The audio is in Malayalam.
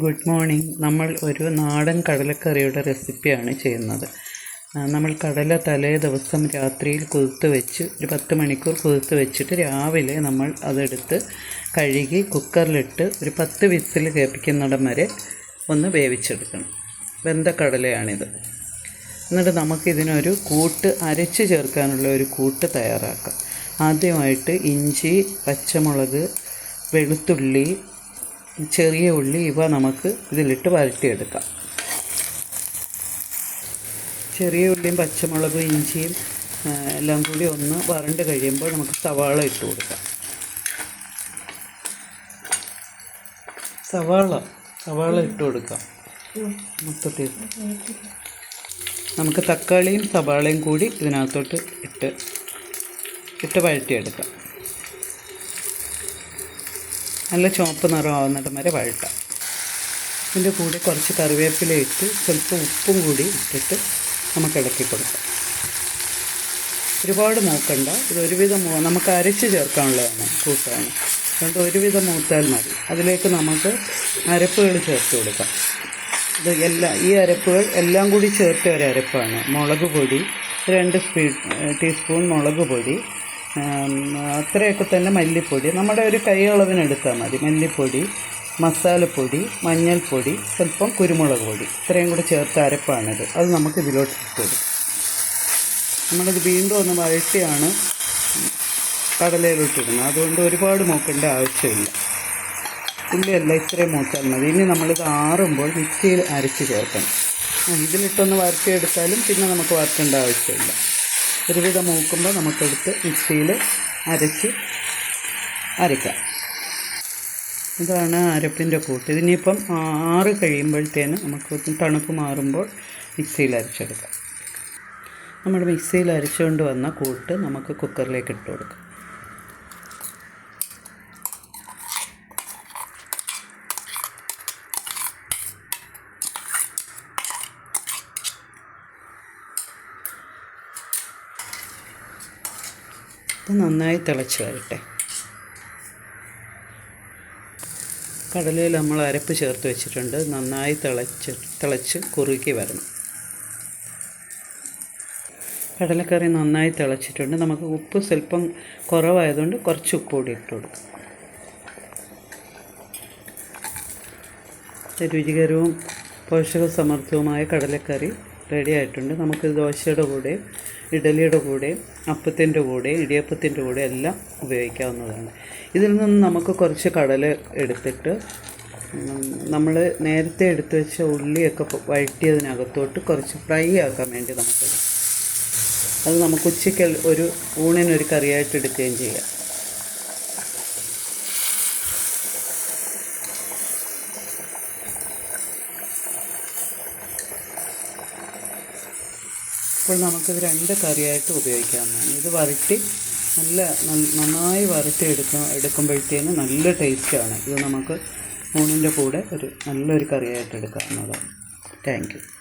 Good morning. നമ്മൾ ഒരു നാടൻ കടലക്കറിയുടെ റെസിപ്പിയാണ് ചെയ്യുന്നത്. നമ്മൾ കടല തലേ ദിവസം രാത്രിയിൽ കുതിർത്ത് വെച്ച് ഒരു പത്ത് മണിക്കൂർ കുതിർത്ത് വെച്ചിട്ട് രാവിലെ നമ്മൾ അതെടുത്ത് കഴുകി കുക്കറിലിട്ട് ഒരു പത്ത് വിസിൽ കേൾപ്പിക്കുന്നിടം വരെ ഒന്ന് വേവിച്ചെടുക്കണം. വെന്ത കടലയാണിത്. എന്നിട്ട് നമുക്കിതിനൊരു കൂട്ട് അരച്ച് ചേർക്കാനുള്ള ഒരു കൂട്ട് തയ്യാറാക്കാം. ആദ്യമായിട്ട് ഇഞ്ചി പച്ചമുളക് വെളുത്തുള്ളി ചെറിയ ഉള്ളി ഇവ നമുക്ക് ഇതിലിട്ട് വരട്ടിയെടുക്കാം. ചെറിയ ഉള്ളിയും പച്ചമുളകും ഇഞ്ചിയും എല്ലാം കൂടി ഒന്ന് വരണ്ട് കഴിയുമ്പോൾ നമുക്ക് സവാള ഇട്ട് കൊടുക്കാം. സവാള സവാള ഇട്ട് കൊടുക്കാം. മൊത്തത്തിൽ. നമുക്ക് തക്കാളിയും സവാളയും കൂടി ഇതിനകത്തോട്ട് ഇട്ട് ഇട്ട് വഴറ്റിയെടുക്കാം നല്ല ചുവപ്പ് നിറമാവുന്നിടം വരെ വഴട്ടാം ഇതിന്റെ കൂടെ കുറച്ച് കറിവേപ്പില ഇട്ട് സ്വല്പം ഉപ്പും കൂടി ഇട്ടിട്ട് നമുക്ക് ഇളക്കി കൊടുക്കാം. ഒരുപാട് മൂക്കണ്ട. ഇത് ഒരുവിധം മൂ നമുക്ക് അരച്ച് ചേർക്കാനുള്ളതാണ് കൂട്ടാണ്. അതുകൊണ്ട് ഒരുവിധം മൂത്താൽ മതി. അതിലേക്ക് നമുക്ക് അരപ്പുകൾ ചേർത്ത് കൊടുക്കാം. ഇത് എല്ലാ ഈ അരപ്പുകൾ എല്ലാം കൂടി ചേർത്ത ഒരു അരപ്പാണ്. മുളക് പൊടി രണ്ട് സ്പീ ടീസ്പൂൺ മുളക് പൊടി അത്രയൊക്കെ തന്നെ മല്ലിപ്പൊടി. നമ്മുടെ ഒരു കൈയളവിനെടുത്താൽ മതി. മല്ലിപ്പൊടി മസാലപ്പൊടി മഞ്ഞൾപ്പൊടി സ്വല്പം കുരുമുളക് പൊടി. ഇത്രയും കൂടെ ചേർത്ത അരപ്പാണിത്. അത് നമുക്ക് ഇതിലോട്ട് ഇട്ട് കൊടുക്കും. നമ്മളിത് വീണ്ടും ഒന്ന് വഴറ്റിയാണ് കടലയിലോട്ടിടുന്നത് അതുകൊണ്ട് ഒരുപാട് മൂക്കേണ്ട ആവശ്യമില്ല. ഉള്ളിയല്ല ഇത്രയും മൂത്താൽ മതി. ഇനി നമ്മളിത് ആറുമ്പോൾ മിക്സിയിൽ അരച്ച് ചേർക്കണം. ഇതിലിട്ടൊന്ന് വരട്ടിയെടുത്താലും പിന്നെ നമുക്ക് വരട്ടേണ്ട ആവശ്യമില്ല. ഒരുവിധം മൂക്കുമ്പോൾ നമുക്കെടുത്ത് മിക്സിയിൽ അരച്ച് അരയ്ക്കാം. ഇതാണ് അരപ്പിന്റെ കൂട്ട്. ഇതിനിപ്പം ആറ് കഴിയുമ്പോഴത്തേന് നമുക്ക് തണുപ്പ് മാറുമ്പോൾ മിക്സിയിൽ അരച്ചെടുക്കാം. നമ്മൾ മിക്സിയിൽ അരച്ചുകൊണ്ട് വന്ന കൂട്ട് നമുക്ക് കുക്കറിലേക്ക് ഇട്ട് കൊടുക്കാം. ഇത് നന്നായി തിളച്ച് വരട്ടെ കടലയിൽ നമ്മൾ അരപ്പ് ചേർത്ത് വെച്ചിട്ടുണ്ട്. നന്നായി തിളച്ച് തിളച്ച് കുറുക്കി വരണം. കടലക്കറി നന്നായി തിളച്ചിട്ടുണ്ട്. നമുക്ക് ഉപ്പ് സ്വല്പം കുറവായതുകൊണ്ട് കുറച്ച് ഉപ്പ് കൂടി ഇട്ട് കൊടുക്കും. രുചികരവും പോഷകസമൃദ്ധവുമായ കടലക്കറി റെഡി ആയിട്ടുണ്ട് നമുക്ക് ദോശയുടെ കൂടെ ഇഡലിയുടെ കൂടെ അപ്പത്തിന്റെ കൂടെ ഇടിയപ്പത്തിന്റെ കൂടെ എല്ലാം ഉപയോഗിക്കാവുന്നതാണ്. ഇതിൽ നിന്ന് നമുക്ക് കുറച്ച് കടല എടുത്തിട്ട് നമ്മൾ നേരത്തെ എടുത്തു വെച്ച ഉള്ളിയൊക്കെ വഴറ്റിയതിനകത്തോട്ട് കുറച്ച് ഫ്രൈ ആക്കാൻ വേണ്ടി നമുക്ക് അത് നമുക്ക് ഉച്ചയ്ക്ക് ഒരു ഊണിനൊരു കറിയായിട്ട് എടുക്കുകയും ചെയ്യാം. അപ്പോൾ നമുക്കിത് രണ്ട് കറിയായിട്ട് ഉപയോഗിക്കാവുന്നതാണ്. ഇത് വരട്ടി നല്ല നന്നായി വരട്ടി എടുക്ക എടുക്കുമ്പോഴത്തേന് നല്ല ടേസ്റ്റാണ്. ഇത് നമുക്ക് ഊണിന്റെ കൂടെ ഒരു നല്ലൊരു കറിയായിട്ട് എടുക്കാവുന്നതാണ്. Thank you.